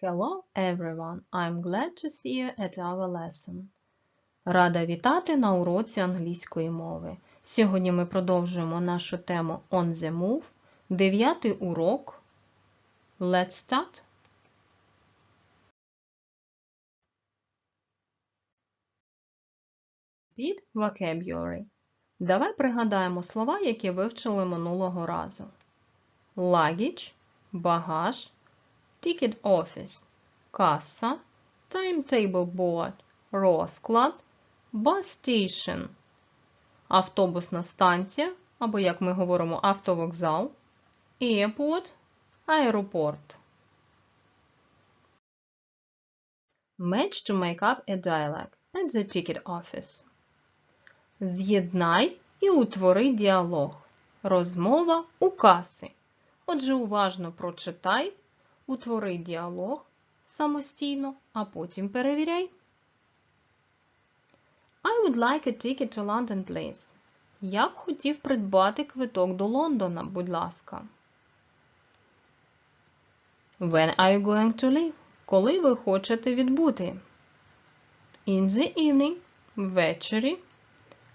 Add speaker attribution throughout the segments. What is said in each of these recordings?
Speaker 1: Hello everyone. I'm glad to see you at our lesson. Рада вітати на уроці англійської мови. Сьогодні ми продовжуємо нашу тему On the Move. Дев'ятий урок. Let's start. Pід vocabulary. Давай пригадаємо слова, які вивчили минулого разу. Luggage – багаж, ticket office – каса, timetable board – розклад, bus station – автобусна станція, або, як ми говоримо, автовокзал, airport – аеропорт. Match to make up a dialogue at the ticket office. З'єднай і утвори діалог. Розмова у каси. Отже, уважно прочитай, утвори діалог самостійно, а потім перевіряй. I would like a ticket to London, please. Я б хотів придбати квиток до Лондона, будь ласка. When are you going to leave? Коли ви хочете відбути? In the evening. Ввечері.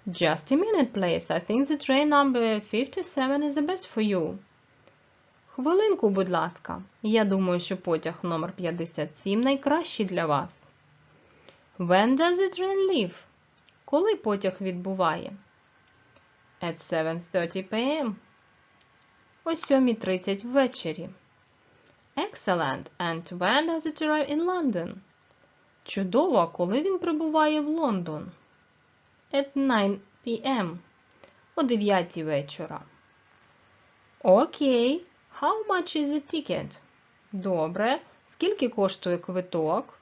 Speaker 1: Just a minute, please. I think the train number 57 is the best for you. Хвилинку, будь ласка. Я думаю, що потяг номер 57 найкращий для вас. When does the train leave? Коли потяг відбуває? At 7.30 p.m. О 7.30 ввечері. Excellent. And when does it arrive in London? Чудово, коли він прибуває в Лондон? At 9 p.m. О 9 вечора. Окей. How much is the ticket? Добре. Скільки коштує квиток?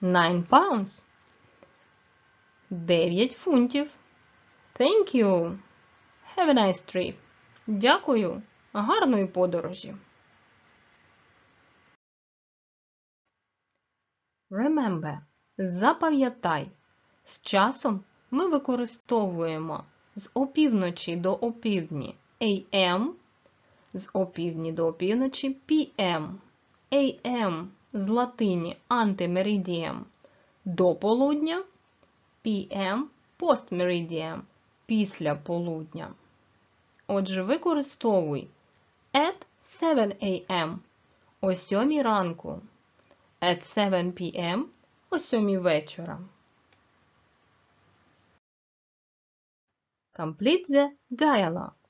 Speaker 1: 9 pounds. 9 фунтів. Thank you. Have a nice trip. Дякую. Гарної подорожі. Remember. Запам'ятай. З часом ми використовуємо з опівночі до опівдні AM, з опівдні до опівночі PM, AM з латині антимеридієм до полудня, PM постмеридієм після полудня. Отже, використовуй at 7 am о 7 ранку, at 7 p.m. о 7 вечора. Complete the dialogue.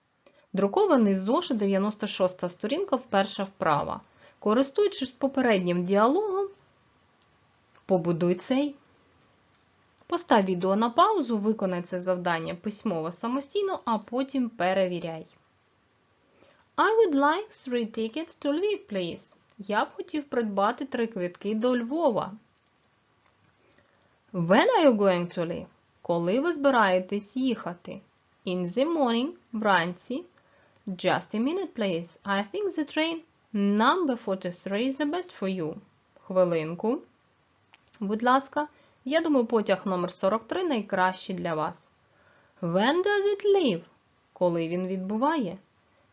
Speaker 1: Друкований зошит 96 сторінка, перша вправа. Користуючись попереднім діалогом, побудуй цей. Постав відео на паузу, виконай це завдання письмово самостійно, а потім перевіряй. I would like three tickets to Lviv, please. Я б хотів придбати три квитки до Львова. When are you going to leave? Коли ви збираєтесь їхати? In the morning, вранці. Just a minute, please. I think the train number 43 is the best for you. Хвилинку. Будь ласка, я думаю, потяг номер 43 найкращий для вас. When does it leave? Коли він відбуває?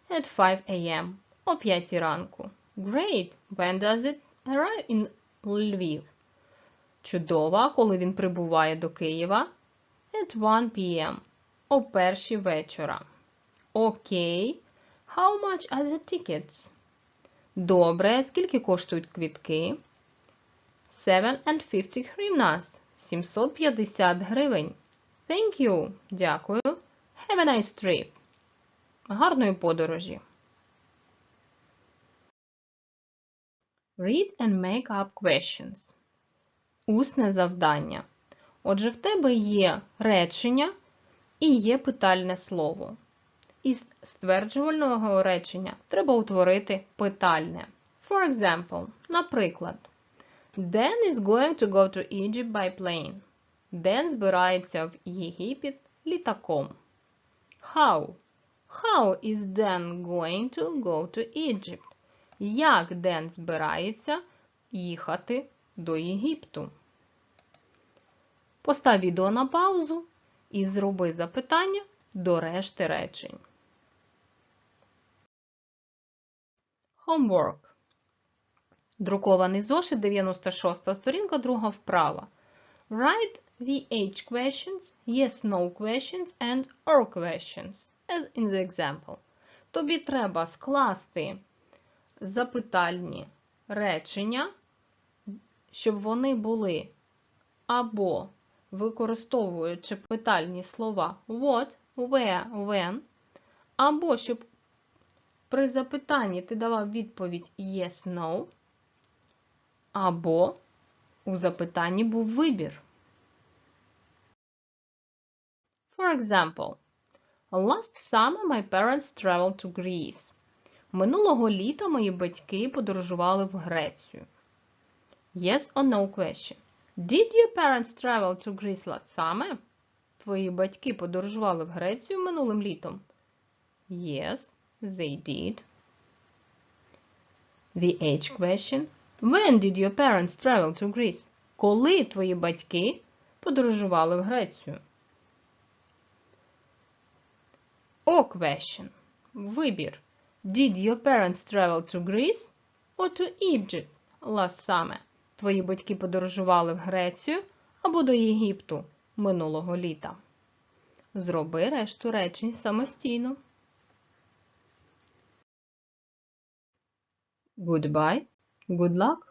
Speaker 1: At 5 a.m. О 5 ранку. Great. When does it arrive in Lviv? Чудово, коли він прибуває до Києва. At 1 p.m. О першій вечора. Окей. How much are the tickets? Добре. Скільки коштують квітки? 7 and 50 гривнас. 750 гривень. Thank you. Дякую. Have a nice trip. Гарної подорожі. Read and make up questions. Усне завдання. Отже, в тебе є речення і є питальне слово. Із стверджувального речення треба утворити питальне. For example, наприклад, Dan is going to go to Egypt by plane. Ден збирається в Єгипет літаком. How? How is Dan going to go to Egypt? Як Ден збирається їхати до Єгипту? Постав відео на паузу і зроби запитання до решти речень. Homework. Друкований зошит, 96 сторінка, друга вправа. Write VH questions, yes, no questions and or questions, as in the example. Тобі треба скласти запитальні речення, щоб вони були або використовуючи питальні слова what, where, when, або щоб при запитанні ти давав відповідь yes, no, або у запитанні був вибір. For example, last summer my parents traveled to Greece. Минулого літа мої батьки подорожували в Грецію. Yes or no question. Did your parents travel to Greece last summer? Твої батьки подорожували в Грецію минулим літом? Yes, they did. VH question. When did your parents travel to Greece? Коли твої батьки подорожували в Грецію? O question. Вибір. Did your parents travel to Greece or to Egypt last summer? Твої батьки подорожували в Грецію або до Єгипту минулого літа. Зроби решту речень самостійно. Goodbye. Good luck.